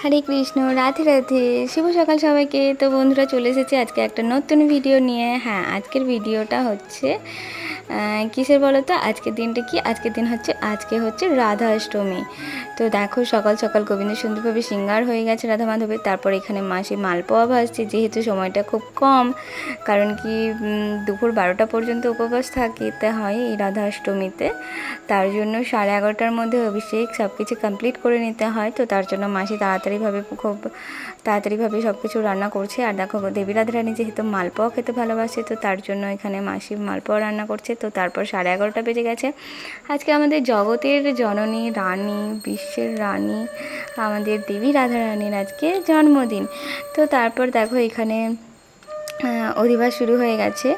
হরে কৃষ্ণ, রাধে রাধে। শুভ সকাল সবাইকে। তো বন্ধুরা চলে এসেছে আজকে একটা নতুন ভিডিও নিয়ে। হ্যাঁ আজকের ভিডিওটা হচ্ছে কিসের বলো তো আজকের দিনটা কি? আজকের দিন হচ্ছে, আজকে হচ্ছে রাধা অষ্টমী তো দেখো, সকাল সকাল গোবিন্দ সুন্দরভাবে সিঙ্গার হয়ে গেছে রাধা মাধবের তারপর এখানে মাসি মালপোয়া ভাসছে, যেহেতু সময়টা খুব কম। কারণ কি দুপুর বারোটা পর্যন্ত উপবাস থাকিতে হয় এই রাধা অষ্টমীতে তার জন্য সাড়ে এগারোটার মধ্যে অভিষেক সব কিছু কমপ্লিট করে নিতে হয়। তো তার জন্য মাসি তাড়াতাড়িভাবে খুব, তাড়াতাড়িভাবে সব কিছু রান্না করছে। আর দেখো, দেবী রাধারানী যেহেতু মালপোয়া খেতে ভালোবাসে, তো তার জন্য এখানে মাসি মালপোয়া রান্না করছে। তো তারপর সাড়ে এগারোটা বেজে গেছে। আজকে আমাদের জগতের জননী রানী, বিশ্বের রানী, আমাদের দেবী রাধারানীর আজকে জন্মদিন। তো তারপর দেখো এখানে অধিবাস শুরু হয়ে গেছে।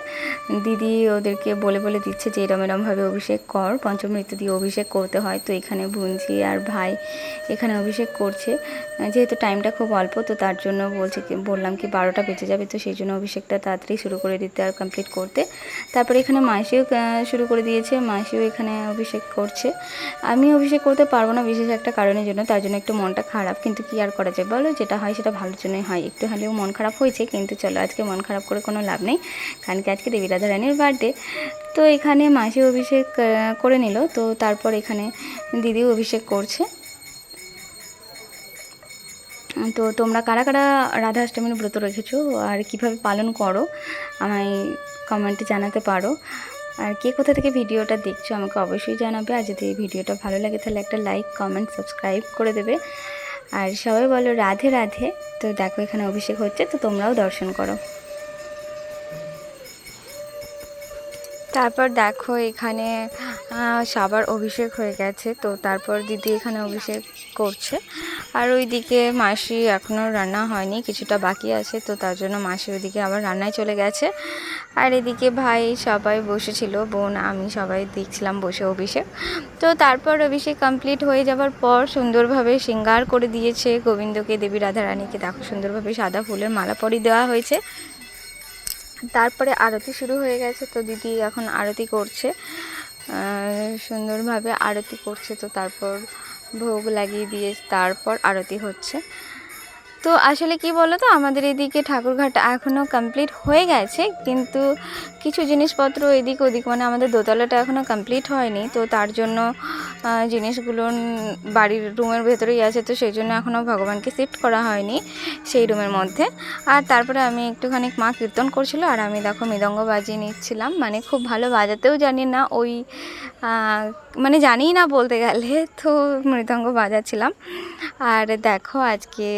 দিদি ওদেরকে বলে বলে দিচ্ছে যে, এরম এরমভাবে অভিষেক কর। পঞ্চম পঞ্চমৃত্যু দিয়ে অভিষেক করতে হয়। তো এখানে বুঞ্জি আর ভাই এখানে অভিষেক করছে। যেহেতু টাইমটা খুব অল্প, তো তার জন্য বলছে বললাম কি, বারোটা বেঁচে যাবে। তো সেই জন্য অভিষেকটা তাড়াতাড়ি শুরু করে দিতে আর কমপ্লিট করতে। তারপরে এখানে মাসিও শুরু করে দিয়েছে। মাসিও এখানে অভিষেক করছে। আমি অভিষেক করতে পারব না বিশেষ একটা কারণের জন্য। তার জন্য একটু মনটা খারাপ। কিন্তু কি আর করা যায় বলো? যেটা হয় সেটা ভালোর জন্যই হয়। একটু হলেও মন খারাপ হয়েছে, কিন্তু চলো আজকে মন খারাপ করে কোনো লাভ নেই। কারণ কি আজকে দেবী রাধা রানীর বার্থডে তো এখানে মাসি অভিষেক করে নিল। তো তারপর এখানে দিদিও অভিষেক করছে। তো তোমরা কারা কারা রাধা অষ্টমীর ব্রত রেখেছো? আর কীভাবে পালন করো? আমায় কমেন্টে জানাতে পারো। আর কে কোথা থেকে ভিডিওটা দেখছ, আমাকে অবশ্যই জানাবে। আর যদি এই ভিডিওটা ভালো লাগে, তাহলে একটা লাইক কমেন্ট সাবস্ক্রাইব করে দেবে। আর সবাই বলো রাধে রাধে। তো দেখো এখানে অভিষেক হচ্ছে, তো তোমরাও দর্শন করো। তারপর দেখো এখানে সবার অভিষেক হয়ে গেছে। তো তারপর দিদি এখানে অভিষেক করছে। আর ওইদিকে মাসি এখনও রান্না হয়নি, কিছুটা বাকি আছে। তো তার জন্য মাসি ওইদিকে আবার রান্নায় চলে গেছে। আর এদিকে ভাই সবাই বসেছিল, বোন, আমি সবাই দেখছিলাম বসে অভিষেক। তো তারপর অভিষেক কমপ্লিট হয়ে যাওয়ার পর সুন্দরভাবে শৃঙ্গার করে দিয়েছে। গোবিন্দকে, দেবী রাধারানীকে। দেখো সুন্দরভাবে সাদা ফুলের মালা পরিয়ে দেওয়া হয়েছে। তারপরে আরতি শুরু হয়ে গেছে তো দিদি এখন আরতি করছে। সুন্দরভাবে আরতি করছে তো তারপর ভোগ লাগিয়ে দিয়ে তারপর আরতি হচ্ছে। তো আসলে কি বলো তো আমাদের এদিকে ঠাকুরঘাট এখনও কমপ্লিট হয়ে গেছে, কিন্তু কিছু জিনিসপত্র এদিক ওদিক মানে আমাদের দোতলাটা এখনও কমপ্লিট হয়নি। তো তার জন্য জিনিসগুলো বাড়ির রুমের ভেতরেই আছে, তো সেই জন্য এখনও ভগবানকে শিফট করা হয়নি সেই রুমের মধ্যে। আর তারপরে আমি একটুখানি মা কীর্তন করছিল, আর আমি দেখো মৃদঙ্গ বাজিয়ে নিচ্ছিলাম মানে খুব ভালো বাজাতেও জানি না ওই মানে জানি না বলতে গেলে, তো মৃদঙ্গ বাজাচ্ছিলাম। আর দেখো আজকে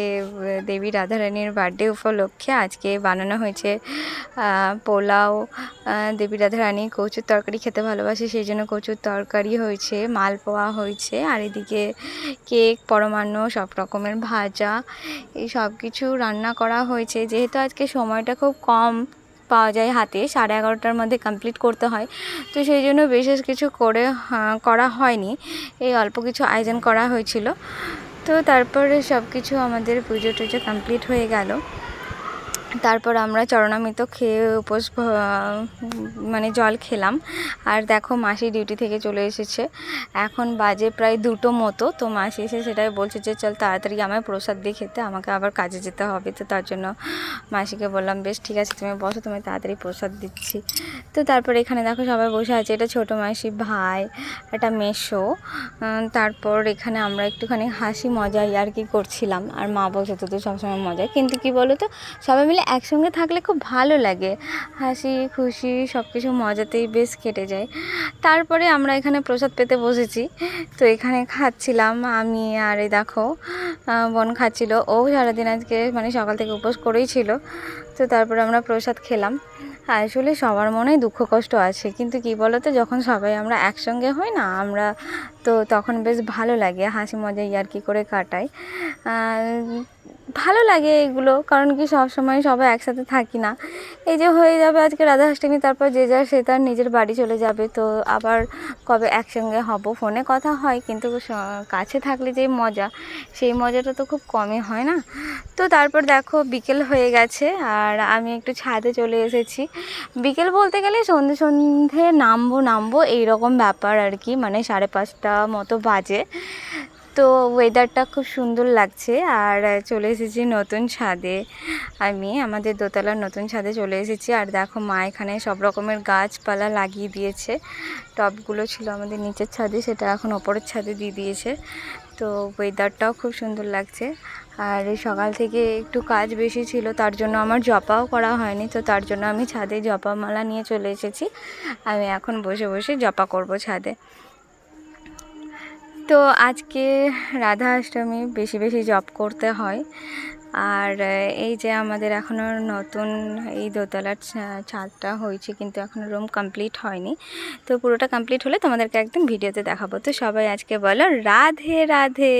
দেবী রাধারানীর বার্থডে উপলক্ষে আজকে বানানো হয়েছে পোলাও। দেবী রাধারানী কচুর তরকারি খেতে ভালোবাসে, সেই জন্য কচুর তরকারি হয়েছে, মালপোয়া হয়েছে, আর এদিকে কেক, পরমান্ন, সব রকমের ভাজা, এই সব কিছু রান্না করা হয়েছে। যেহেতু আজকে সময়টা খুব কম পাওয়া যায় হাতে, সাড়ে এগারোটার মধ্যে কমপ্লিট করতে হয়, তো সেই জন্য বিশেষ কিছু করে করা হয়নি। এই অল্প কিছু আয়োজন করা হয়েছিল। তো তারপরে সব কিছু আমাদের পুজো টুজো কমপ্লিট হয়ে গেল। তারপর আমরা চরণামৃত খেয়ে উপোস মানে জল খেলাম। আর দেখো মাসি ডিউটি থেকে চলে এসেছে। এখন বাজে প্রায় দুটো মতো। তো মাসি এসে সেটাই বলছে যে, চল তাড়াতাড়ি আমায় প্রসাদ দিয়ে খেতে। আমাকে আবার কাজে যেতে হবে। তো তার জন্য মাসিকে বললাম, বেশ, ঠিক আছে, তুমি বসো তুমি তাড়াতাড়ি প্রসাদ দিচ্ছি। তো তারপর এখানে দেখো সবাই বসে আছে। এটা ছোটো মাসি ভাই, এটা মেশো তারপর এখানে আমরা একটুখানি হাসি মজা আর কি করছিলাম। আর মা বলছে তো সবসময় মজা কিন্তু কি বলো তো সবাই মিলে একসঙ্গে থাকলে খুব ভালো লাগে। হাসি, খুশি সব কিছু মজাতেই বেশ কেটে যায়। তারপরে আমরা এখানে প্রসাদ পেতে বসেছি। তো এখানে খাচ্ছিলাম আমি আর এই দেখো বোন খাচ্ছিল। ও সারাদিন আজকে মানে সকাল থেকে উপোস করেই ছিল। তো তারপরে আমরা প্রসাদ খেলাম। আসলে সবার মনেই দুঃখ কষ্ট আছে। কিন্তু কি বলো তো যখন সবাই আমরা একসঙ্গে হই না, আমরা তো তখন বেশ ভালো লাগে। হাসি মজা ইয়ার্কি করে কাটাই। আর ভালো লাগে এগুলো, কারণ কি সব সময় সবাই একসাথে থাকি না। এই যে হয়ে যাবে আজকে রাধা অষ্টমী তারপর যে যার সে তার নিজের বাড়ি চলে যাবে, তো আবার কবে একসঙ্গে হব, ফোনে কথা হয়, কিন্তু কাছে থাকলে যে মজা, সেই মজাটা তো খুব কমই হয় না? তো তারপর দেখো বিকেল হয়ে গেছে, আর আমি একটু ছাদে চলে এসেছি। বিকেল বলতে গেলে সন্ধে সন্ধে নামবো নামবো, এইরকম ব্যাপার আর কি মানে সাড়ে পাঁচটা মতো বাজে। তো ওয়েদারটা খুব সুন্দর লাগছে আর চলে এসেছি নতুন ছাদে। আমি আমাদের দোতলার নতুন ছাদে চলে এসেছি আর দেখো মা এখানে সব রকমের গাছপালা লাগিয়ে দিয়েছে। টবগুলো ছিল আমাদের নিচের ছাদে, সেটা এখন ওপরের ছাদে দিয়ে দিয়েছে। তো ওয়েদারটাও খুব সুন্দর লাগছে। আর সকাল থেকে একটু কাজ বেশি ছিল, তার জন্য আমার জপাও করা হয়নি, তো তার জন্য আমি ছাদে জপা মালা নিয়ে চলে এসেছি। আমি এখন বসে বসে জপা করব ছাদে। তো আজকে রাধা অষ্টমী বেশি বেশি জব করতে হয়। আর এই যে আমাদের এখনও নতুন এই দোতলার ছাদটা হয়েছে কিন্তু এখনও রুম কমপ্লিট হয়নি। তো পুরোটা কমপ্লিট হলে তোমাদেরকে একদম ভিডিওতে দেখাবো। তো সবাই আজকে বলো, রাধে রাধে।